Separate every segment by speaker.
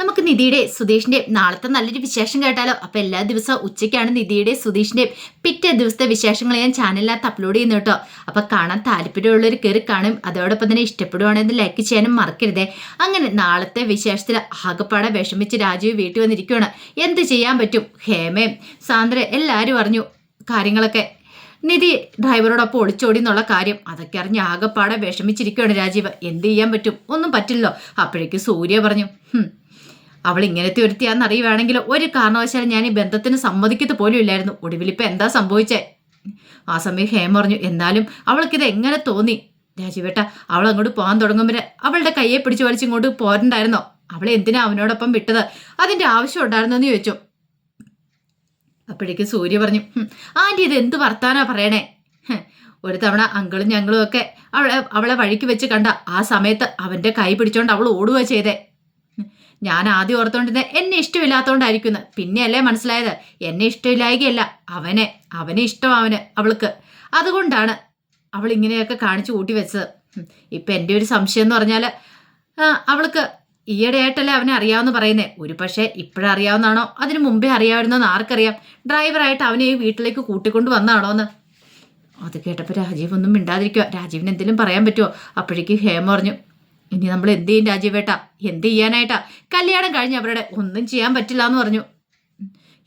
Speaker 1: നമുക്ക് നിധിയുടെ സുധീഷിന്റെ നാളത്തെ നല്ലൊരു വിശേഷം കേട്ടാലോ? അപ്പൊ എല്ലാ ദിവസവും ഉച്ചയ്ക്കാണ് നിധിയുടെ സുധീഷിന്റെ പിറ്റേ ദിവസത്തെ വിശേഷങ്ങൾ ഞാൻ ചാനലിനകത്ത് അപ്ലോഡ് ചെയ്യുന്നു കേട്ടോ. അപ്പൊ കാണാൻ താല്പര്യമുള്ളവർ കയറി കാണും. അതോടൊപ്പം തന്നെ ഇഷ്ടപ്പെടുവാണെങ്കിൽ ലൈക്ക് ചെയ്യാനും മറക്കരുതേ. അങ്ങനെ നാളത്തെ വിശേഷത്തിൽ ആകപ്പാടെ വിഷമിച്ച് രാജീവ് വീട്ടിൽ വന്നിരിക്കുകയാണ് എന്ത് ചെയ്യാൻ പറ്റും? ഹേമയും സാന്ദ്ര എല്ലാവരും അറിഞ്ഞു കാര്യങ്ങളൊക്കെ. നിധി ഡ്രൈവറോടൊപ്പം ഒളിച്ചോടി എന്നുള്ള കാര്യം അതൊക്കെ അറിഞ്ഞ് ആകെപ്പാടെ വിഷമിച്ചിരിക്കുകയാണ് രാജീവ്. എന്ത് ചെയ്യാൻ പറ്റും? ഒന്നും പറ്റില്ലല്ലോ. അപ്പോഴേക്ക് സൂര്യ പറഞ്ഞു "ഹും, അവൾ ഇങ്ങനത്തെ ഒരുത്തിയാന്ന് അറിയുവാണെങ്കിൽ ഒരു കാരണവശാലും ഞാൻ ഈ ബന്ധത്തിന് സമ്മതിക്കത്ത് പോലും ഇല്ലായിരുന്നു ഒടുവിലിപ്പോൾ എന്താ സംഭവിച്ചേ? ആ സമയം ഹേമ പറഞ്ഞു എന്നാലും അവൾക്കിത് എങ്ങനെ തോന്നി? രാജീവേട്ട അവൾ അങ്ങോട്ട് പോകാൻ തുടങ്ങുമ്പോൾ അവളുടെ കയ്യെ പിടിച്ച് വലിച്ചിങ്ങോട്ട് പോരണ്ടായിരുന്നോ? അവളെ എന്തിനാ അവനോടൊപ്പം വിട്ടത്? അതിന്റെ ആവശ്യം ഉണ്ടായിരുന്നോ എന്ന് ചോദിച്ചു. അപ്പോഴേക്ക് സൂര്യ പറഞ്ഞു ആന്റി ഇത് എന്ത് വർത്താനാ പറയണേ? ഒരു തവണ അങ്കിളും ഞങ്ങളും ഒക്കെ അവളെ അവളെ വഴിക്ക് വെച്ച് കണ്ട ആ സമയത്ത് അവന്റെ കൈ പിടിച്ചോണ്ട് അവൾ ഓടുക ചെയ്തേ. ഞാൻ ആദ്യം ഓർത്തോണ്ടിരുന്നത് എന്നെ ഇഷ്ടമില്ലാത്തോണ്ടായിരിക്കുന്നു. പിന്നെയല്ലേ മനസ്സിലായത്? എന്നെ ഇഷ്ടമില്ലായികയല്ല അവനെ അവനെ ഇഷ്ടം അവന് അവൾക്ക്. അതുകൊണ്ടാണ് അവൾ ഇങ്ങനെയൊക്കെ കാണിച്ചു കൂട്ടി വെച്ചത് ഇപ്പം എന്റെ ഒരു സംശയം എന്ന് പറഞ്ഞാൽ അവൾക്ക് ഈയിടെയായിട്ടല്ലേ അവനെ അറിയാമെന്ന് പറയുന്നേ. ഒരു പക്ഷേ ഇപ്പോഴറിയാവുന്നതാണോ? അതിനു മുമ്പേ അറിയാമായിരുന്നോന്ന് ആർക്കറിയാം? ഡ്രൈവറായിട്ട് അവനെ ഈ വീട്ടിലേക്ക് കൂട്ടിക്കൊണ്ട് വന്നാണോ എന്ന് അത് കേട്ടപ്പോൾ രാജീവ് ഒന്നും മിണ്ടാതിരിക്കുക രാജീവിന് എന്തെങ്കിലും പറയാൻ പറ്റുമോ അപ്പോഴേക്കും ഹേമ പറഞ്ഞു ഇനി നമ്മൾ എന്ത് ചെയ്യും രാജീവേട്ട? എന്ത് ചെയ്യാനായിട്ടാ? കല്യാണം കഴിഞ്ഞ് അവരുടെ ഒന്നും ചെയ്യാൻ പറ്റില്ല എന്ന് പറഞ്ഞു.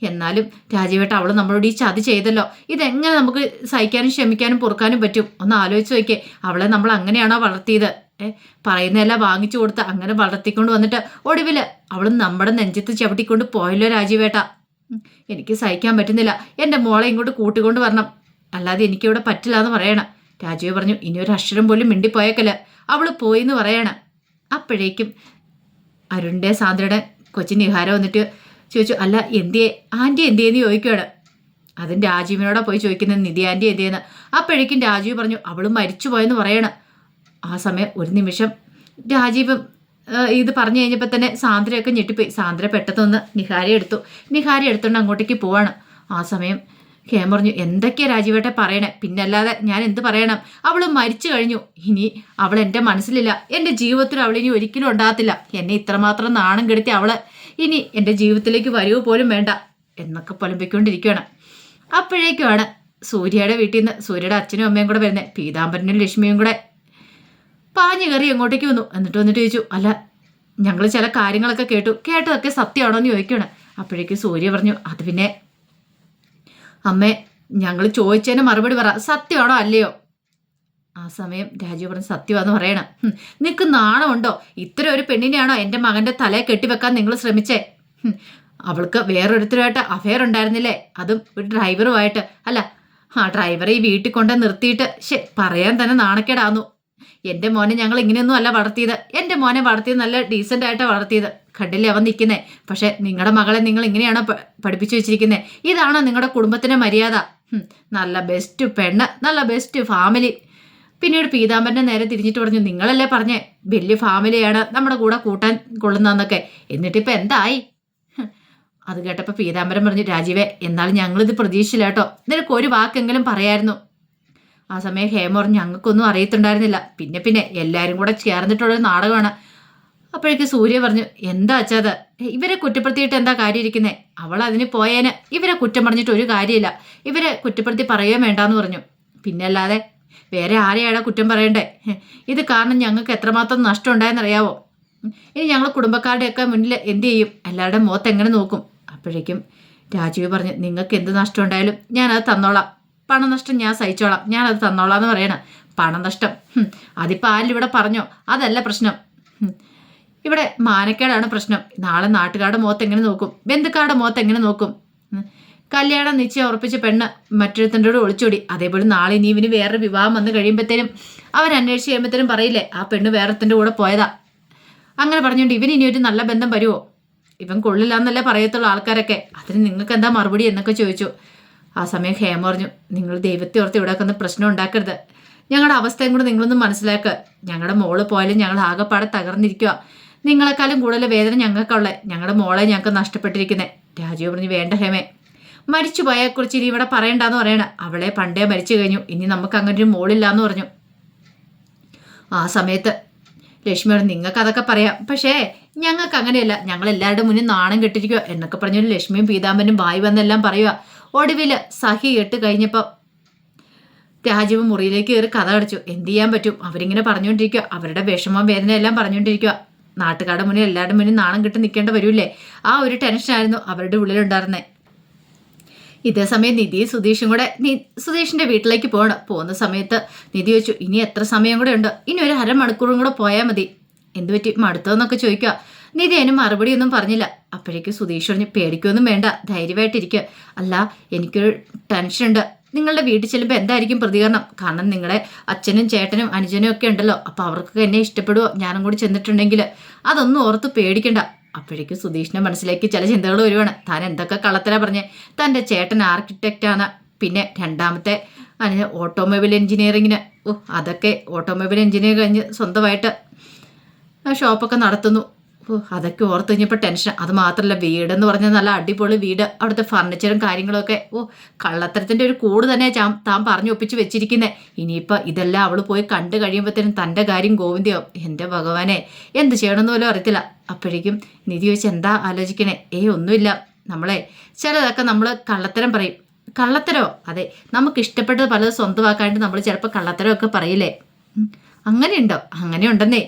Speaker 1: എന്നാലും രാജീവേട്ട അവൾ നമ്മളോട് ഈ ചതി ചെയ്തല്ലോ. ഇതെങ്ങനെ നമുക്ക് സഹിക്കാനും ക്ഷമിക്കാനും പൊറുക്കാനും പറ്റും? ഒന്ന് ആലോചിച്ച് നോക്കിയേ. അവളെ നമ്മൾ അങ്ങനെയാണോ വളർത്തിയത്? ഏ പറയുന്നതെല്ലാം വാങ്ങിച്ചു കൊടുത്ത് അങ്ങനെ വളർത്തിക്കൊണ്ട് വന്നിട്ട് ഒടുവിൽ അവൾ നമ്മുടെ നെഞ്ചത്ത് ചവിട്ടിക്കൊണ്ട് പോയല്ലോ രാജീവേട്ട. എനിക്ക് സഹിക്കാൻ പറ്റുന്നില്ല. എന്റെ മോളെ ഇങ്ങോട്ട് കൂട്ടിക്കൊണ്ട് വരണം. അല്ലാതെ എനിക്കിവിടെ പറ്റില്ല എന്ന് പറയണം. രാജീവ് പറഞ്ഞു ഇനി ഒരു അക്ഷരം പോലും മിണ്ടിപ്പോയേക്കല്ല. അവൾ പോയി എന്ന് പറയണം. അപ്പോഴേക്കും അരുണിന്റെ സാന്ദ്രയുടെ കൊച്ചു നിഹാരം വന്നിട്ട് ചോദിച്ചു അല്ല എന്തിയെ? ആന്റി എന്തിയെന്ന് ചോദിക്കുകയാണ് അതും രാജീവിനോടാ പോയി ചോദിക്കുന്നത് നിധി ആന്റി എന്തിയെന്ന്? അപ്പോഴേക്കും രാജീവ് പറഞ്ഞു അവൾ മരിച്ചു പോയെന്ന് പറയണം. ആ സമയം ഒരു നിമിഷം രാജീവ് ഇത് പറഞ്ഞു കഴിഞ്ഞപ്പോൾ തന്നെ സാന്ദ്രയൊക്കെ ഞെട്ടിപ്പോയി. സാന്ദ്ര പെട്ടെന്ന് നിഹാരി എടുത്തു. നിഹാരി എടുത്തുകൊണ്ട് അങ്ങോട്ടേക്ക് പോവാണ്. ആ സമയം ഹേമ പറഞ്ഞു എന്തൊക്കെയാ രാജീവേട്ടെ പറയണേ? പിന്നല്ലാതെ ഞാൻ എന്ത് പറയണം? അവൾ മരിച്ചു കഴിഞ്ഞു. ഇനി അവൾ എന്റെ മനസ്സിലില്ല. എന്റെ ജീവിതത്തിൽ അവൾ ഇനി ഒരിക്കലും ഉണ്ടാകത്തില്ല. എന്നെ ഇത്രമാത്രം നാണം കെടുത്തി അവൾ ഇനി എന്റെ ജീവിതത്തിലേക്ക് വരുവോ പോലും വേണ്ട എന്നൊക്കെ പുലമ്പിക്കൊണ്ടിരിക്കുകയാണ്. അപ്പോഴേക്കുമാണ് സൂര്യയുടെ വീട്ടിൽ നിന്ന് സൂര്യയുടെ അച്ഛനും അമ്മയും കൂടെ വരുന്നത് പീതാംബരനും ലക്ഷ്മിയും കൂടെ പാഞ്ഞു കയറി എങ്ങോട്ടേക്ക് വന്നു? എന്നിട്ട് വന്നിട്ട് ചോദിച്ചു അല്ല ഞങ്ങൾ ചില കാര്യങ്ങളൊക്കെ കേട്ടു. കേട്ടതൊക്കെ സത്യമാണോ എന്ന് ചോദിക്കുകയാണ്. അപ്പോഴേക്കും സൂര്യ പറഞ്ഞു അത് പിന്നെ അമ്മേ ഞങ്ങൾ ചോദിച്ചതിന് മറുപടി പറ. സത്യമാണോ അല്ലയോ? ആ സമയം രാജു പറഞ്ഞ് സത്യമാന്ന് പറയണം. നിനക്ക് നാണമുണ്ടോ? ഇത്ര ഒരു പെണ്ണിനെയാണോ എന്റെ മകന്റെ തലയെ കെട്ടിവെക്കാൻ നിങ്ങൾ ശ്രമിച്ചേ? അവൾക്ക് വേറൊരുത്തരുമായിട്ട് അഫെയർ ഉണ്ടായിരുന്നില്ലേ? അതും ഒരു ഡ്രൈവറുമായിട്ട് അല്ല ആ ഡ്രൈവറെ ഈ വീട്ടിൽ കൊണ്ട് നിർത്തിയിട്ട് ശേ പറയാൻ തന്നെ നാണക്കേടാന്നു. എന്റെ മോനെ ഞങ്ങൾ ഇങ്ങനെയൊന്നും അല്ല വളർത്തിയത്. എന്റെ മോനെ വളർത്തിയത് നല്ല ഡീസന്റ് ആയിട്ടാണ് വളർത്തിയത്. കണ്ടില്ലേ അവൻ നിൽക്കുന്നേ പക്ഷെ നിങ്ങളുടെ മകളെ നിങ്ങൾ ഇങ്ങനെയാണ് പഠിപ്പിച്ചു വെച്ചിരിക്കുന്നത് ഇതാണോ നിങ്ങളുടെ കുടുംബത്തിന്റെ മര്യാദ? നല്ല ബെസ്റ്റ് പെണ്ണ് നല്ല ബെസ്റ്റ് ഫാമിലി പിന്നീട് പീതാംബരന്റെ നേരെ തിരിഞ്ഞിട്ട് പറഞ്ഞു നിങ്ങളല്ലേ പറഞ്ഞേ വലിയ ഫാമിലിയാണ് നമ്മുടെ കൂടെ കൂട്ടാൻ കൊള്ളുന്നതെന്നൊക്കെ. എന്നിട്ടിപ്പോൾ എന്തായി? അത് കേട്ടപ്പോൾ പീതാംബരം പറഞ്ഞു രാജീവേ എന്നാലും ഞങ്ങളിത് പ്രതീക്ഷിച്ചില്ല കേട്ടോ. നിനക്ക് ഒരു വാക്കെങ്കിലും പറയായിരുന്നു. ആ സമയം ഹേമ പറഞ്ഞു ഞങ്ങൾക്കൊന്നും അറിയത്തുണ്ടായിരുന്നില്ല. പിന്നെ പിന്നെ എല്ലാവരും കൂടെ ചേർന്നിട്ടുള്ളൊരു നാടകമാണ്. അപ്പോഴേക്ക് സൂര്യ പറഞ്ഞു എന്താ അച്ഛാത് ഇവരെ കുറ്റപ്പെടുത്തിയിട്ട് എന്താ കാര്യം ഇരിക്കുന്നേ? അവൾ അതിന് പോയേന്. ഇവരെ കുറ്റം പറഞ്ഞിട്ട് ഒരു കാര്യമില്ല. ഇവരെ കുറ്റപ്പെടുത്തി പറയുകയും വേണ്ടാന്ന് പറഞ്ഞു. പിന്നെ അല്ലാതെ വേറെ ആരെയാണ് കുറ്റം പറയണ്ടേ? ഇത് കാരണം ഞങ്ങൾക്ക് എത്രമാത്രം നഷ്ടം ഉണ്ടായെന്നറിയാവോ ഇനി ഞങ്ങൾ കുടുംബക്കാരുടെയൊക്കെ മുന്നിൽ എന്ത് ചെയ്യും? എല്ലാവരുടെ മുഖത്ത് എങ്ങനെ നോക്കും? അപ്പോഴേക്കും രാജീവ് പറഞ്ഞു നിങ്ങൾക്ക് എന്ത് നഷ്ടം ഉണ്ടായാലും ഞാനത് തന്നോളാം. പണനഷ്ടം ഞാൻ സഹിച്ചോളാം. അത് തന്നോളാം എന്ന് പറയണം പണനഷ്ടം അതിപ്പോൾ ആരിലിവിടെ പറഞ്ഞോ? അതല്ല പ്രശ്നം. ഇവിടെ മാനക്കേടാണ് പ്രശ്നം. നാളെ നാട്ടുകാരുടെ മുഖത്ത് എങ്ങനെ നോക്കും? ബന്ധുക്കാരുടെ മുഖത്ത് എങ്ങനെ നോക്കും? കല്യാണം നിശ്ചയം ഉറപ്പിച്ച പെണ്ണ് മറ്റൊരുത്തന്റെ കൂടെ ഒളിച്ചോടി. അതേപോലെ നാളെ ഇനി ഇവന് വേറെ വിവാഹം വന്ന് കഴിയുമ്പോഴത്തേനും അവൻ അന്വേഷിച്ച് കഴിയുമ്പോഴത്തേനും പറയില്ലേ ആ പെണ്ണ് വേറെത്തിന്റെ കൂടെ പോയതാ. അങ്ങനെ പറഞ്ഞുകൊണ്ട് ഇവൻ ഇനി ഒരു നല്ല ബന്ധം വരുമോ ഇവൻ കൊള്ളില്ല എന്നല്ലേ പറയത്തുള്ളൂ ആൾക്കാരൊക്കെ. അതിന് നിങ്ങൾക്ക് എന്താ മറുപടി എന്നൊക്കെ ചോദിച്ചു. ആ സമയം ഹേമ പറഞ്ഞു നിങ്ങൾ ദൈവത്തെ ഓർത്ത് ഇവിടെ ഒക്കെ പ്രശ്നം ഉണ്ടാക്കരുത്. ഞങ്ങളുടെ അവസ്ഥയും കൂടെ നിങ്ങളൊന്ന് മനസ്സിലാക്കുക ഞങ്ങളുടെ മോൾ പോയാലും ഞങ്ങൾ ആകെപ്പാടെ തകർന്നിരിക്കുക നിങ്ങളെക്കാളും കൂടുതൽ വേദന ഞങ്ങൾക്കുള്ള ഞങ്ങളുടെ മോളെ ഞങ്ങൾക്ക് നഷ്ടപ്പെട്ടിരിക്കുന്നത് രാജീവ് പറഞ്ഞു വേണ്ട ഹേമേ. മരിച്ചു പോയെക്കുറിച്ച് ഇനി ഇവിടെ പറയണ്ടെന്ന് പറയണ. അവളെ പണ്ടേ മരിച്ചു കഴിഞ്ഞു. ഇനി നമുക്ക് അങ്ങനെ ഒരു മോളില്ലാന്ന് പറഞ്ഞു. ആ സമയത്ത് ലക്ഷ്മി പറഞ്ഞു നിങ്ങൾക്ക് അതൊക്കെ പറയാം. പക്ഷേ ഞങ്ങൾക്ക് അങ്ങനെയല്ല. ഞങ്ങൾ എല്ലാവരുടെ മുന്നിൽ നാണം കെട്ടിരിക്കുക എന്നൊക്കെ പറഞ്ഞു ലക്ഷ്മിയും പീതാമ്പനും വായി വന്നെല്ലാം പറയുക ഒടുവിൽ സഹി ഇട്ട് കഴിഞ്ഞപ്പോൾ രാജീവ് മുറിയിലേക്ക് കയറി കഥ അടച്ചു എന്ത് ചെയ്യാൻ പറ്റും? അവരിങ്ങനെ പറഞ്ഞുകൊണ്ടിരിക്കുക അവരുടെ വിഷമം വേദന എല്ലാം പറഞ്ഞുകൊണ്ടിരിക്കുക നാട്ടുകാരുടെ മുന്നിൽ എല്ലാവരുടെ മുന്നിൽ നാണം കിട്ടി നിൽക്കേണ്ട വരൂല്ലേ? ആ ഒരു ടെൻഷനായിരുന്നു അവരുടെ ഉള്ളിലുണ്ടായിരുന്നത് ഇതേ സമയം നിധി സുധീഷും കൂടെ സുധീഷിന്റെ വീട്ടിലേക്ക് പോകണം പോകുന്ന സമയത്ത് നിധി വെച്ചു ഇനി എത്ര സമയം കൂടെ ഉണ്ട്? ഇനി ഒരു അരമണിക്കൂറും കൂടെ പോയാൽ മതി. എന്ത് പറ്റി? മടുത്തതെന്നൊക്കെ ചോദിക്കുക നിധി അതിന് മറുപടി ഒന്നും പറഞ്ഞില്ല. അപ്പോഴേക്കും സുധീഷ് പറഞ്ഞ് പേടിക്കൊന്നും വേണ്ട ധൈര്യമായിട്ടിരിക്കുക അല്ല എനിക്കൊരു ടെൻഷനുണ്ട് നിങ്ങളുടെ വീട്ടിൽ ചെല്ലുമ്പോൾ എന്തായിരിക്കും പ്രതികരണം? കാരണം നിങ്ങളെ അച്ഛനും ചേട്ടനും അനുജനും ഒക്കെ ഉണ്ടല്ലോ. അപ്പോൾ അവർക്ക് എന്നെ ഇഷ്ടപ്പെടുവോ? ഞാനും കൂടി ചെന്നിട്ടുണ്ടെങ്കിൽ അതൊന്നും ഓർത്ത് പേടിക്കണ്ട. അപ്പോഴേക്കും സുധീഷിന്റെ മനസ്സിലേക്ക് ചില ചിന്തകൾ വരുവാണ്. താൻ എന്തൊക്കെ കള്ളത്തരാ പറഞ്ഞേ? തന്റെ ചേട്ടൻ ആർക്കിടെക്റ്റാണ് പിന്നെ രണ്ടാമത്തെ അതിന് ഓട്ടോമൊബൈൽ എഞ്ചിനീയറിങ്ങിന് ഓ അതൊക്കെ ഓട്ടോമൊബൈൽ എൻജിനീയർ കഴിഞ്ഞ് സ്വന്തമായിട്ട് ഷോപ്പൊക്കെ നടത്തുന്നു. ഓ അതൊക്കെ ഓർത്ത് കഴിഞ്ഞപ്പോൾ ടെൻഷൻ അത് മാത്രമല്ല വീടെന്ന് പറഞ്ഞാൽ നല്ല അടിപൊളി വീട്. അവിടുത്തെ ഫർണിച്ചറും കാര്യങ്ങളൊക്കെ. ഓ കള്ളത്തരത്തിന്റെ ഒരു കൂട് തന്നെ താൻ പറഞ്ഞു ഒപ്പിച്ച് വെച്ചിരിക്കുന്നത് ഇനിയിപ്പോൾ ഇതെല്ലാം അവൾ പോയി കണ്ടു കഴിയുമ്പോഴത്തേനും തന്റെ കാര്യം ഗോവിന്ദയോ? എന്റെ ഭഗവാനെ എന്ത് ചെയ്യണമെന്ന് പോലും അറിയത്തില്ല. അപ്പോഴേക്കും നിധി ചോദിച്ച് എന്താ ആലോചിക്കണേ? ഏയ് ഒന്നുമില്ല. നമ്മളെ ചിലതൊക്കെ നമ്മൾ കള്ളത്തരം പറയും. കള്ളത്തരോ? അതെ നമുക്ക് ഇഷ്ടപ്പെട്ടത് പലതും സ്വന്തമാക്കാണ്ട് നമ്മൾ ചിലപ്പോൾ കള്ളത്തരമൊക്കെ പറയില്ലേ? അങ്ങനെയുണ്ടോ? അങ്ങനെ ഉണ്ടെന്നേ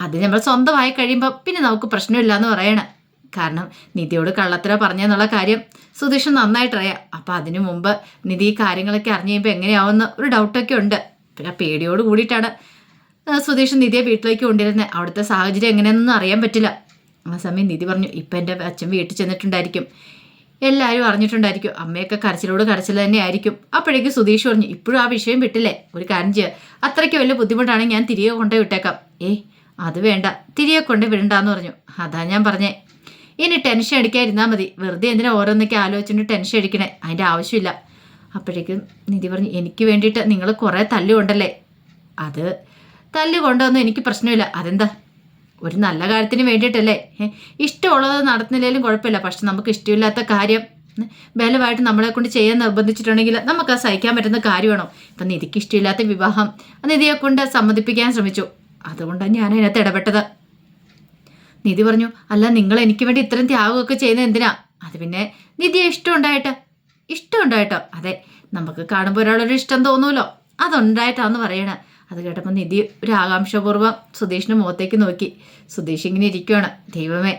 Speaker 1: അത് നമ്മൾ സ്വന്തമായി കഴിയുമ്പോൾ പിന്നെ നമുക്ക് പ്രശ്നമില്ല എന്ന് പറയണം. കാരണം നിധിയോട് കള്ളത്തര പറഞ്ഞെന്നുള്ള കാര്യം സുധീഷ് നന്നായിട്ടറിയാം അപ്പം അതിനു മുമ്പ് നിധി കാര്യങ്ങളൊക്കെ അറിഞ്ഞു കഴിയുമ്പോൾ എങ്ങനെയാവുന്ന ഒരു ഡൗട്ടൊക്കെ ഉണ്ട്. പിന്നെ പേടിയോട് കൂടിയിട്ടാണ് സുധീഷ് നിധിയെ വീട്ടിലേക്ക് കൊണ്ടിരുന്നത് അവിടുത്തെ സാഹചര്യം എങ്ങനെയാണെന്നൊന്നും അറിയാൻ പറ്റില്ല. ആ സമയം നിധി പറഞ്ഞു ഇപ്പം എന്റെ അച്ഛൻ വീട്ടിൽ ചെന്നിട്ടുണ്ടായിരിക്കും. എല്ലാവരും അറിഞ്ഞിട്ടുണ്ടായിരിക്കും. അമ്മയൊക്കെ കരച്ചിലോട് കരച്ചിൽ തന്നെ ആയിരിക്കും. അപ്പോഴേക്കും സുധീഷ് പറഞ്ഞു ഇപ്പോഴും ആ വിഷയം വിട്ടില്ലേ? ഒരു കാര്യം ചെയ്യുക അത്രയ്ക്ക് വലിയ ബുദ്ധിമുട്ടാണെങ്കിൽ ഞാൻ തിരികെ കൊണ്ടുപോയി വിട്ടേക്കാം. ഏയ് അത് വേണ്ട. തിരികെ കൊണ്ട് വിടണ്ടെന്ന് പറഞ്ഞു. അതാ ഞാൻ പറഞ്ഞേ. ഇനി ടെൻഷൻ അടിക്കാതിരുന്നാൽ മതി. വെറുതെ എന്തിനാ ഓരോന്നൊക്കെ ആലോചിച്ചിട്ട് ടെൻഷൻ അടിക്കണേ? അതിന്റെ ആവശ്യമില്ല. അപ്പോഴേക്കും നിധി പറഞ്ഞു എനിക്ക് വേണ്ടിയിട്ട് നിങ്ങൾ കുറേ തല്ലുകൊണ്ടല്ലേ അത് തല്ല് കൊണ്ടൊന്നും എനിക്ക് പ്രശ്നമില്ല. അതെന്താ? ഒരു നല്ല കാര്യത്തിന് വേണ്ടിയിട്ടല്ലേ? ഇഷ്ടമുള്ളത് നടത്തുന്നില്ലെങ്കിലും കുഴപ്പമില്ല. പക്ഷെ നമുക്ക് ഇഷ്ടമില്ലാത്ത കാര്യം ബലമായിട്ട് നമ്മളെ കൊണ്ട് ചെയ്യാൻ നിർബന്ധിച്ചിട്ടുണ്ടെങ്കിൽ നമുക്ക് അത് സഹിക്കാൻ പറ്റുന്ന കാര്യമാണോ ഇപ്പം നിധിക്ക് ഇഷ്ടമില്ലാത്ത വിവാഹം നിധിയെ കൊണ്ട് സമ്മതിപ്പിക്കാൻ ശ്രമിച്ചു. അതുകൊണ്ടാണ് ഞാൻ അതിനകത്ത് ഇടപെട്ടത്. നിധി പറഞ്ഞു അല്ല നിങ്ങൾ എനിക്ക് വേണ്ടി ഇത്രയും ത്യാഗമൊക്കെ ചെയ്യുന്നത് എന്തിനാ? അത് പിന്നെ നിധിയെ ഇഷ്ടമുണ്ടായിട്ട്. ഇഷ്ടമുണ്ടായിട്ടോ? അതെ നമുക്ക് കാണുമ്പോൾ ഒരാളൊരു ഇഷ്ടം തോന്നുമല്ലോ അതുണ്ടായിട്ടാന്ന് പറയണേ. അത് കേട്ടപ്പോൾ നിധി ഒരു ആകാംക്ഷപൂർവം സുധീഷിന്റെ മുഖത്തേക്ക് നോക്കി. സുധീഷ് ഇങ്ങനെ ഇരിക്കുവാണ് ദൈവമേ.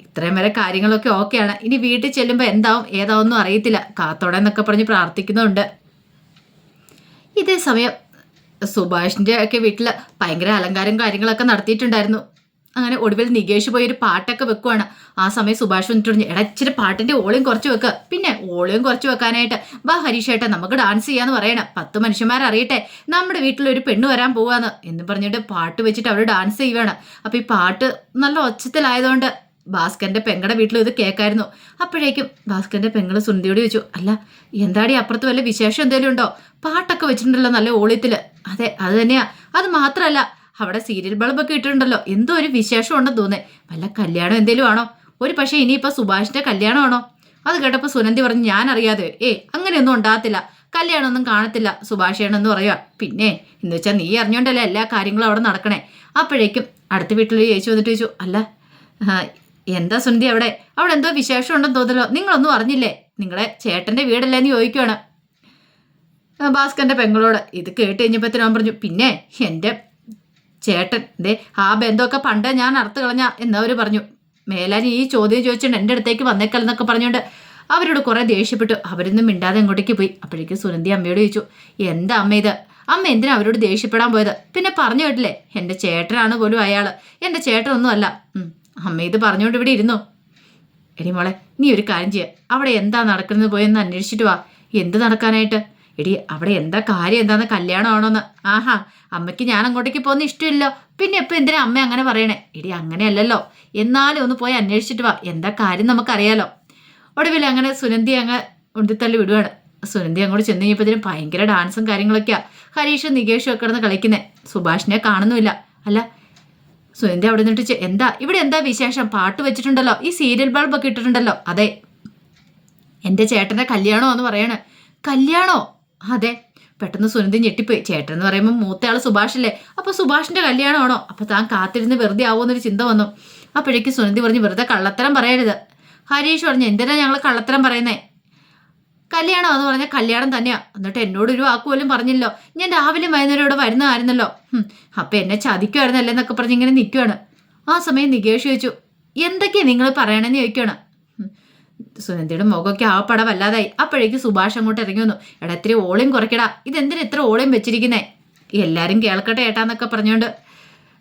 Speaker 1: ഇത്രയും വരെ കാര്യങ്ങളൊക്കെ ഓക്കെയാണ്. ഇനി വീട്ടിൽ ചെല്ലുമ്പോൾ എന്താവും ഏതാവും ഒന്നും അറിയത്തില്ല. കാത്തോടെ എന്നൊക്കെ പറഞ്ഞ് പ്രാർത്ഥിക്കുന്നുണ്ട്. ഇതേ സമയം സുഭാഷിന്റെ ഒക്കെ വീട്ടിൽ ഭയങ്കര അലങ്കാരം കാര്യങ്ങളൊക്കെ നടത്തിയിട്ടുണ്ടായിരുന്നു. അങ്ങനെ ഒടുവിൽ നികേഷ് പോയി ഒരു പാട്ടൊക്കെ വെക്കുവാണ്. ആ സമയം സുഭാഷ് വന്നിട്ട് പറഞ്ഞു എടാ ഇച്ചിരി പാട്ടിന്റെ ഓളിയും കുറച്ച് വെക്കുക പിന്നെ ഓളിയും കുറച്ച് വെക്കാനായിട്ട് വാ ഹരീഷേട്ടാ നമുക്ക് ഡാൻസ് ചെയ്യാന്ന് പറയണം. പത്ത് മനുഷ്യന്മാരറിയട്ടെ നമ്മുടെ വീട്ടിൽ ഒരു പെണ്ണ് വരാൻ പോവാന്ന്. എന്ന് പറഞ്ഞിട്ട് പാട്ട് വെച്ചിട്ട് അവർ ഡാൻസ് ചെയ്യുവാണ്. അപ്പൊ ഈ പാട്ട് നല്ല ഒച്ചത്തിലായതുകൊണ്ട് ഭാസ്കറിന്റെ പെങ്ങളുടെ വീട്ടിലും ഇത് കേൾക്കായിരുന്നു അപ്പോഴേക്കും ഭാസ്കറിന്റെ പെങ്ങൾ സുന്ദിയോട് ചോദിച്ചു അല്ല എന്താടി അപ്പുറത്ത് വല്ല വിശേഷം എന്തെങ്കിലും ഉണ്ടോ? പാട്ടൊക്കെ വെച്ചിട്ടുണ്ടല്ലോ നല്ല ഓളിയത്തിൽ അതെ അത് തന്നെയാ. അത് മാത്രമല്ല അവിടെ സീരിയൽ ബൾബൊക്കെ ഇട്ടിട്ടുണ്ടല്ലോ. എന്തോ ഒരു വിശേഷം ഉണ്ടെന്ന് തോന്നേ വല്ല കല്യാണം എന്തേലും ആണോ? ഒരു പക്ഷേ ഇനിയിപ്പോൾ സുഭാഷിന്റെ കല്യാണമാണോ അത് കേട്ടപ്പോൾ സുനന്ദി പറഞ്ഞു ഞാൻ അറിയാതെ ഏ അങ്ങനെയൊന്നും ഉണ്ടാകത്തില്ല. കല്യാണമൊന്നും കാണത്തില്ല സുഭാഷേണെന്ന് പറയുക പിന്നെ എന്ന് വെച്ചാൽ നീ അറിഞ്ഞോണ്ടല്ലേ എല്ലാ കാര്യങ്ങളും അവിടെ നടക്കണേ? അപ്പോഴേക്കും അടുത്ത വീട്ടിൽ ചേച്ചി വന്നിട്ട് ചോദിച്ചു അല്ല എന്താ സുനന്ദി അവിടെ? അവിടെ എന്തോ വിശേഷം ഉണ്ടെന്ന് തോന്നലോ നിങ്ങളൊന്നും അറിഞ്ഞില്ലേ? നിങ്ങളെ ചേട്ടന്റെ വീടല്ലേ എന്ന് ചോദിക്കുവാണ്. ആ, ഭാസ്കറിന്റെ പെങ്ങളോട്. ഇത് കേട്ട് കഴിഞ്ഞപ്പോഴത്തേനും അവൻ പറഞ്ഞു പിന്നെ എന്റെ ചേട്ടൻ ദേ ആ ബന്ധമൊക്കെ പണ്ട് ഞാൻ അറുത്ത് കളഞ്ഞ എന്നവർ പറഞ്ഞു. മേലാൻ ഈ ചോദ്യം ചോദിച്ചിട്ട് എന്റെ അടുത്തേക്ക് വന്നേക്കല്ലെന്നൊക്കെ പറഞ്ഞുകൊണ്ട് അവരോട് കുറേ ദേഷ്യപ്പെട്ടു. അവരൊന്നും മിണ്ടാതെ അങ്ങോട്ടേക്ക് പോയി. അപ്പോഴേക്കും സുനന്ദി അമ്മയോട് ചോദിച്ചു എന്താ അമ്മ ഇത്? അമ്മ എന്തിനാ അവരോട് ദേഷ്യപ്പെടാൻ പോയത്? പിന്നെ പറഞ്ഞു കേട്ടില്ലേ എന്റെ ചേട്ടനാണ് പോലും അയാൾ എന്റെ ചേട്ടനൊന്നും അല്ല അമ്മ ഇത് പറഞ്ഞുകൊണ്ട് ഇവിടെ ഇരുന്നു. എടി മോളെ നീ ഒരു കാര്യം ചെയ്യുക അവിടെ എന്താ നടക്കുന്നത് പോയെന്ന് അന്വേഷിച്ചിട്ട് വാ. എന്ത് നടക്കാനായിട്ട്? എടി അവിടെ എന്താ കാര്യം? എന്താന്ന് കല്യാണമാണോന്ന്? ആഹാ അമ്മയ്ക്ക് ഞാൻ അങ്ങോട്ടേക്ക് പോകുന്ന ഇഷ്ടമില്ലോ പിന്നെ ഇപ്പം എന്തിനാ അമ്മ അങ്ങനെ പറയണേ? എടി അങ്ങനെയല്ലല്ലോ. എന്നാലും ഒന്ന് പോയി അന്വേഷിച്ചിട്ട് വാ. എന്താ കാര്യം നമുക്കറിയാലോ. ഒടുവിൽ അങ്ങനെ സുനന്ദി അങ്ങ് ഉണ്ടിത്തള്ളി വിടുവാണ്. സുനന്ദി അങ്ങോട്ട് ചെന്ന് കഴിഞ്ഞപ്പോഴത്തേനും ഭയങ്കര ഡാൻസും കാര്യങ്ങളൊക്കെയാ. ഹരീഷും നികേഷും ഒക്കെ കിടന്ന് കളിക്കുന്നേ. സുഭാഷിനെ കാണുന്നുമില്ല. അല്ല സുനന്ദി അവിടെ നിന്നിട്ട് എന്താ? ഇവിടെ എന്താ വിശേഷം? പാട്ട് വെച്ചിട്ടുണ്ടല്ലോ. ഈ സീരിയൽ ബൾബൊക്കെ ഇട്ടിട്ടുണ്ടല്ലോ. അതെ. എന്റെ ചേട്ടന്റെ കല്യാണോ എന്ന് പറയണേ. കല്യാണോ? അതെ പെട്ടെന്ന് സുനന്ദി ഞെട്ടിപ്പോയി. ചേട്ടൻ എന്ന് പറയുമ്പോൾ മൂത്തയാൾ സുഭാഷല്ലേ? അപ്പോൾ സുഭാഷിന്റെ കല്യാണമാണോ? അപ്പോൾ താൻ കാത്തിരുന്ന് വെറുതെ ആവുമെന്നൊരു ചിന്ത വന്നു. അപ്പോഴേക്കും സുനന്ദി പറഞ്ഞ് വെറുതെ കള്ളത്തരം പറയരുത്. ഹരീഷ് പറഞ്ഞു എന്തിനാ ഞങ്ങൾ കള്ളത്തരം പറയുന്നേ? കല്യാണം എന്ന് പറഞ്ഞാൽ കല്യാണം തന്നെയാ. എന്നിട്ട് എന്നോട് ഒരു വാക്ക് പോലും പറഞ്ഞില്ലോ ഞാൻ രാവിലെ വൈകുന്നേരം ഇവിടെ വരുന്നതായിരുന്നല്ലോ. അപ്പം എന്നെ ചതിക്കുമായിരുന്നല്ലേ? എന്നൊക്കെ പറഞ്ഞ് ഇങ്ങനെ നിൽക്കുവാണ് ആ സമയം നികേഷ് ചോദിച്ചു എന്തൊക്കെയാ നിങ്ങൾ പറയണമെന്ന് ചോദിക്കുകയാണ് സുനന്ദയുടെ മുഖമൊക്കെ ആ പടം വല്ലാതായി. അപ്പോഴേക്ക് സുഭാഷ് അങ്ങോട്ട് ഇറങ്ങി വന്നു. എടാ ഇത്തിരി ഓളിയും കുറയ്ക്കടാ. ഇതെന്തിനാ ഇത്ര ഓളിയും വെച്ചിരിക്കുന്നേ? എല്ലാവരും കേൾക്കട്ടെ ഏട്ടാന്നൊക്കെ പറഞ്ഞുകൊണ്ട്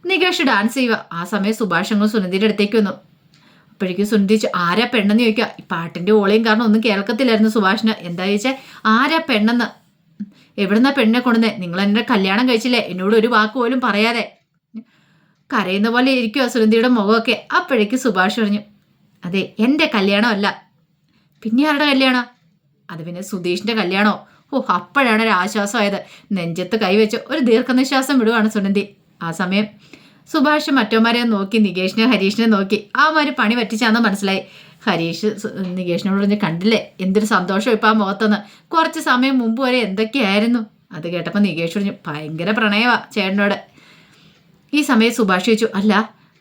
Speaker 1: നികേഷ് ഡാൻസ് ചെയ്യുക. ആ സമയം സുഭാഷ് അങ്ങ് സുനന്ദിയുടെ അടുത്തേക്ക് വന്നു. അപ്പോഴേക്കും സുനന്ദി ആരാ പെണ്ണെന്ന് ചോദിക്കുക? ഈ പാട്ടിന്റെ ഓളയും കാരണം ഒന്നും കേൾക്കത്തില്ലായിരുന്നു സുഭാഷിന്. എന്താ ചോദിച്ചാൽ ആരാ പെണ്ണെന്ന്? എവിടുന്നാ പെണ്ണിനെ കൊണ്ടുവന്നേ? നിങ്ങൾ എന്നെ കല്യാണം കഴിച്ചില്ലേ? എന്നോട് ഒരു വാക്ക് പോലും പറയാതെ. കരയുന്ന പോലെ ഇരിക്കുക സുനന്ദിയുടെ മുഖമൊക്കെ. അപ്പോഴേക്ക് സുഭാഷ് പറഞ്ഞു അതെ എന്റെ കല്യാണമല്ല. പിന്നെ ആരുടെ കല്യാണം? അത് പിന്നെ സുധീഷിന്റെ കല്യാണോ? ഓ അപ്പോഴാണ് ഒരു ആശ്വാസമായത്. നെഞ്ചത്ത് കൈവച്ച് ഒരു ദീർഘനിശ്വാസം വിടുവാണ് സുനന്ദി. ആ സമയം സുഭാഷ് മറ്റോമാരെ നോക്കി നികേഷിനെ ഹരീഷിനെ നോക്കി. ആ മാതിരി പണി പറ്റിച്ചാന്ന് മനസ്സിലായി. ഹരീഷ് നികേഷിനോട് പറഞ്ഞ് കണ്ടില്ലേ? എന്തൊരു സന്തോഷം ഇപ്പം ആ മുഖത്തെന്ന്. കുറച്ച് സമയം മുമ്പ് വരെ എന്തൊക്കെയായിരുന്നു? അത് കേട്ടപ്പോൾ നികേഷ് പറഞ്ഞു ഭയങ്കര പ്രണയവാ ചേട്ടനോട്. ഈ സമയം സുഭാഷ് ചോദിച്ചു അല്ല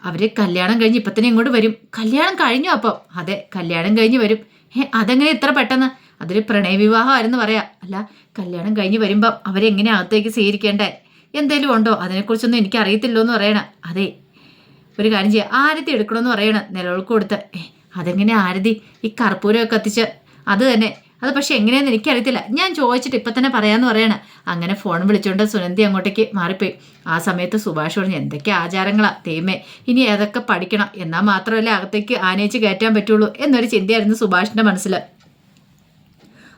Speaker 1: അവർ കല്യാണം കഴിഞ്ഞ് ഇപ്പം തന്നെ ഇങ്ങോട്ട് വരും. കല്യാണം കഴിഞ്ഞു അപ്പം? അതെ കല്യാണം കഴിഞ്ഞ് വരും. ഏ അതെങ്ങനെ ഇത്ര പെട്ടെന്ന്? അതൊരു പ്രണയവിവാഹമായിരുന്നു പറയാ. അല്ല കല്യാണം കഴിഞ്ഞ് വരുമ്പം അവരെങ്ങനെ അകത്തേക്ക് സ്വീകരിക്കേണ്ടേ? എന്തേലും ഉണ്ടോ? അതിനെക്കുറിച്ചൊന്നും എനിക്ക് അറിയത്തില്ലോ എന്ന് പറയണ. അതെ ഒരു കാര്യം ചെയ്യുക ആരതി എടുക്കണമെന്ന് പറയണ നിലവിളക്ക് കൊടുത്ത്. ഏ അതെങ്ങനെ ആരതി ഈ കർപ്പൂരമൊക്കെ കത്തിച്ച്? അത് തന്നെ. അത് പക്ഷെ എങ്ങനെയാന്ന് എനിക്കറിയത്തില്ല. ഞാൻ ചോദിച്ചിട്ട് ഇപ്പം തന്നെ പറയാമെന്ന് പറയണ. അങ്ങനെ ഫോൺ വിളിച്ചുകൊണ്ട് സുനന്ദി അങ്ങോട്ടേക്ക് മാറിപ്പോയി. ആ സമയത്ത് സുഭാഷ് പറഞ്ഞു എന്തൊക്കെ ആചാരങ്ങളാണ് തേമേ ഇനി ഏതൊക്കെ പഠിക്കണം? എന്നാൽ മാത്രമല്ലേ അകത്തേക്ക് ആനയിച്ച് കയറ്റാൻ പറ്റുള്ളൂ? എന്നൊരു ചിന്തയായിരുന്നു സുഭാഷിന്റെ മനസ്സിൽ.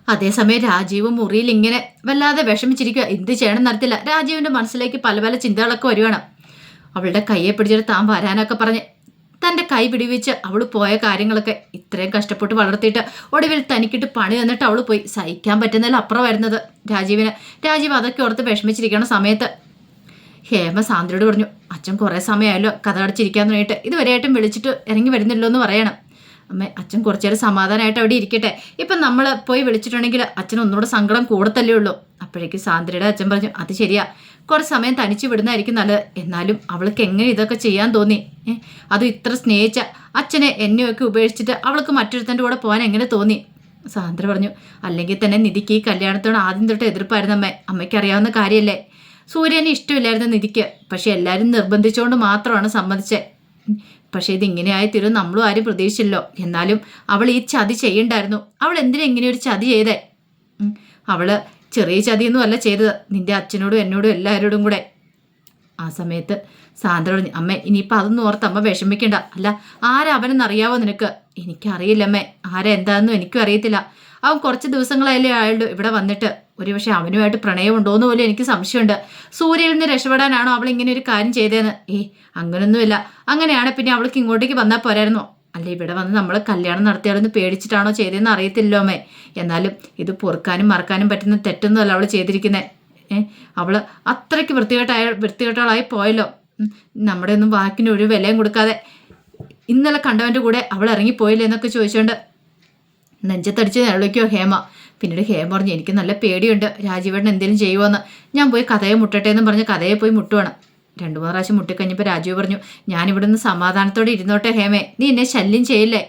Speaker 1: അതേസമയം രാജീവ് മുറിയിൽ ഇങ്ങനെ വല്ലാതെ വിഷമിച്ചിരിക്കുക എന്ത് ചെയ്യണം നടത്തില്ല രാജീവിന്റെ മനസ്സിലേക്ക് പല പല ചിന്തകളൊക്കെ വരുവാണ്. അവളുടെ കയ്യെ പിടിച്ചിട്ട് താൻ വരാനൊക്കെ പറഞ്ഞ് തന്റെ കൈ പിടിവിച്ച് അവൾ പോയ കാര്യങ്ങളൊക്കെ ഇത്രയും കഷ്ടപ്പെട്ട് വളർത്തിയിട്ട് ഒടുവിൽ തനിക്കിട്ട് പണി തന്നിട്ട് അവൾ പോയി സഹിക്കാൻ പറ്റുന്നതിൽ അപ്പുറം വരുന്നത് രാജീവിന്. രാജീവ് അതൊക്കെ ഓർത്ത് വിഷമിച്ചിരിക്കുന്ന സമയത്ത് ഹേമ സാന്ദ്രയോട് പറഞ്ഞു അച്ഛൻ കുറേ സമയമായല്ലോ കഥ അടച്ചിരിക്കാൻ തുടങ്ങിയിട്ട് ഇതുവരെയായിട്ടും വിളിച്ചിട്ട് ഇറങ്ങി വരുന്നില്ലോ എന്ന് പറയണം. അമ്മ അച്ഛൻ കുറച്ചു നേരം സമാധാനമായിട്ട് അവിടെ ഇരിക്കട്ടെ. ഇപ്പം നമ്മൾ പോയി വിളിച്ചിട്ടുണ്ടെങ്കിൽ അച്ഛൻ ഒന്നുകൂടെ സങ്കടം കൂടത്തല്ലേ ഉള്ളൂ. അപ്പോഴേക്ക് സാന്ദ്രയുടെ അച്ഛൻ പറഞ്ഞു അത് ശരിയാ. കുറച്ച് സമയം തനിച്ച് വിടുന്നതായിരിക്കും നല്ലത്. എന്നാലും അവൾക്ക് എങ്ങനെ ഇതൊക്കെ ചെയ്യാൻ തോന്നി? അതും ഇത്ര സ്നേഹിച്ച അച്ഛനെ എന്നെയൊക്കെ ഉപേക്ഷിച്ചിട്ട് അവൾക്ക് മറ്റൊരുത്തന്റെ കൂടെ പോകാൻ എങ്ങനെ തോന്നി? സാന്ദ്ര പറഞ്ഞു അല്ലെങ്കിൽ തന്നെ നിധിക്ക് ഈ കല്യാണത്തോട് ആദ്യം തൊട്ട് എതിർപ്പായിരുന്നു അമ്മ. അമ്മയ്ക്ക് അറിയാവുന്ന കാര്യമല്ലേ? സൂര്യനെ ഇഷ്ടമില്ലായിരുന്നു നിധിക്ക്. പക്ഷെ എല്ലാവരും നിർബന്ധിച്ചുകൊണ്ട് മാത്രമാണ് സമ്മതിച്ചത് പക്ഷേ ഇത് ഇങ്ങനെയായി തീരും നമ്മളും ആരും പ്രതീക്ഷിച്ചല്ലോ എന്നാലും അവൾ ഈ ചതി ചെയ്യണ്ടായിരുന്നു. അവൾ എന്തിനാ ഇങ്ങനെ ഒരു ചതി ചെയ്തേ. അവൾ ചെറിയ ചതിയൊന്നും അല്ല ചെയ്തത്. നിന്റെ അച്ഛനോടും എന്നോടും എല്ലാവരോടും കൂടെ. ആ സമയത്ത് സാന്ദ്ര പറഞ്ഞു അമ്മ ഇനിയിപ്പോൾ അതൊന്നും ഓർത്ത് അമ്മ വിഷമിക്കണ്ട. അല്ല ആരാ അവനെന്നറിയാവോ നിനക്ക്? എനിക്കറിയില്ല അമ്മേ ആരാ എന്താണെന്നും എനിക്കും അറിയത്തില്ല. അവൻ കുറച്ച് ദിവസങ്ങളായാലേ ആയുള്ളൂ. ഇവിടെ വന്നിട്ട് ഒരുപക്ഷെ അവനുമായിട്ട് പ്രണയമുണ്ടോയെന്ന് പോലും എനിക്ക് സംശയമുണ്ട്. സൂര്യയിൽ നിന്ന് രക്ഷപ്പെടാനാണോ അവൾ ഇങ്ങനെ ഒരു കാര്യം ചെയ്തതെന്ന് ഏ അങ്ങനൊന്നുമില്ല. അങ്ങനെയാണ് പിന്നെ അവൾക്ക് ഇങ്ങോട്ടേക്ക് വന്നാൽ പോരായിരുന്നോ? അല്ല ഇവിടെ വന്ന് നമ്മൾ കല്യാണം നടത്തിയാളെന്ന് പേടിച്ചിട്ടാണോ ചെയ്തതെന്ന് അറിയത്തില്ലോ അമ്മേ. എന്നാലും ഇത് പൊറുക്കാനും മറക്കാനും പറ്റുന്ന തെറ്റൊന്നുമല്ല അവൾ ചെയ്തിരിക്കുന്നത് ഏ അവൾ അത്രയ്ക്ക് വൃത്തികെട്ടായ വൃത്തികെട്ടവളായി പോയല്ലോ. നമ്മുടെ ഒന്നും വാക്കിന് ഒരു വിലയും കൊടുക്കാതെ ഇന്നലെ കണ്ടവന്റെ കൂടെ അവൾ ഇറങ്ങിപ്പോയില്ലേ എന്നൊക്കെ ചോദിച്ചുകൊണ്ട് നെഞ്ചത്തടിച്ച് നിലവിളിക്കോ ഹേമ. പിന്നീട് ഹേമ പറഞ്ഞു എനിക്ക് നല്ല പേടിയുണ്ട്. രാജീവേട്ടൻ എന്തെങ്കിലും ചെയ്യുമെന്ന് ഞാൻ പോയി കഥയെ മുട്ടട്ടെ എന്ന് പറഞ്ഞ് കഥയെ പോയി മുട്ടുവാണ് രണ്ടു മൂന്ന് പ്രാവശ്യം മുട്ടിക്കഴിഞ്ഞപ്പോൾ രാജീവ് പറഞ്ഞു ഞാൻ നിന്ന് സമാധാനത്തോടെ ഇരുന്നോട്ടെ ഹേമേ. നീ എന്നെ ശല്യം ചെയ്യില്ലേ?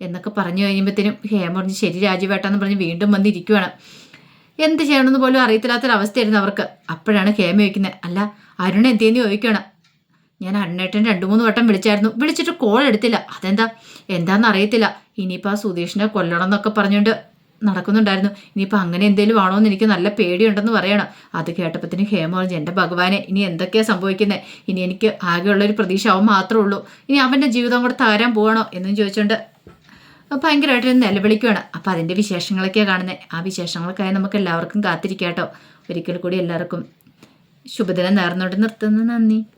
Speaker 1: എന്നൊക്കെ പറഞ്ഞു കഴിയുമ്പോഴത്തേനും ഹേമ പറഞ്ഞു ശരി രാജീവേട്ടാന്ന് പറഞ്ഞ് വീണ്ടും വന്നിരിക്കുവാണ്. എന്ത് ചെയ്യണമെന്ന് പോലും അറിയത്തില്ലാത്തൊരവസ്ഥയായിരുന്നു അവർക്ക്. അപ്പോഴാണ് ഹേമ ചോദിക്കുന്നത് അല്ല അരുൺ എന്തേന്ന് ചോദിക്കണം ഞാൻ അണ്ണേട്ടൻ രണ്ടു മൂന്ന് വട്ടം വിളിച്ചായിരുന്നു. വിളിച്ചിട്ട് കോൾ എടുത്തില്ല. അതെന്താ? എന്താണെന്ന് അറിയത്തില്ല. ഇനിയിപ്പോൾ ആ സുധീഷിനെ കൊല്ലണം എന്നൊക്കെ പറഞ്ഞുകൊണ്ട് നടക്കുന്നുണ്ടായിരുന്നു. ഇനിയിപ്പോൾ അങ്ങനെ എന്തെങ്കിലും ആണോ എന്ന് എനിക്ക് നല്ല പേടിയുണ്ടെന്ന് പറയണം. അത് കേട്ടപ്പത്തിന് ഹേമ പറഞ്ഞു എന്റെ ഭഗവാനെ ഇനി എന്തൊക്കെയാണ് സംഭവിക്കുന്നത് ഇനി എനിക്ക് ആകെയുള്ളൊരു പ്രതീക്ഷ അവൻ മാത്രമേ ഉള്ളൂ. ഇനി അവന്റെ ജീവിതം കൂടെ തകരാൻ പോകണോ എന്നും ചോദിച്ചുകൊണ്ട് ഭയങ്കരമായിട്ട് നിലവിളിക്കുകയാണ് അപ്പോൾ അതിന്റെ വിശേഷങ്ങളൊക്കെയാണ് കാണുന്നത് ആ വിശേഷങ്ങൾക്കായി നമുക്ക് എല്ലാവർക്കും കാത്തിരിക്കാം കേട്ടോ ഒരിക്കൽ കൂടി എല്ലാവർക്കും ശുഭദിനം നേർന്നോട്ട് നിർത്തുന്നു. നന്ദി.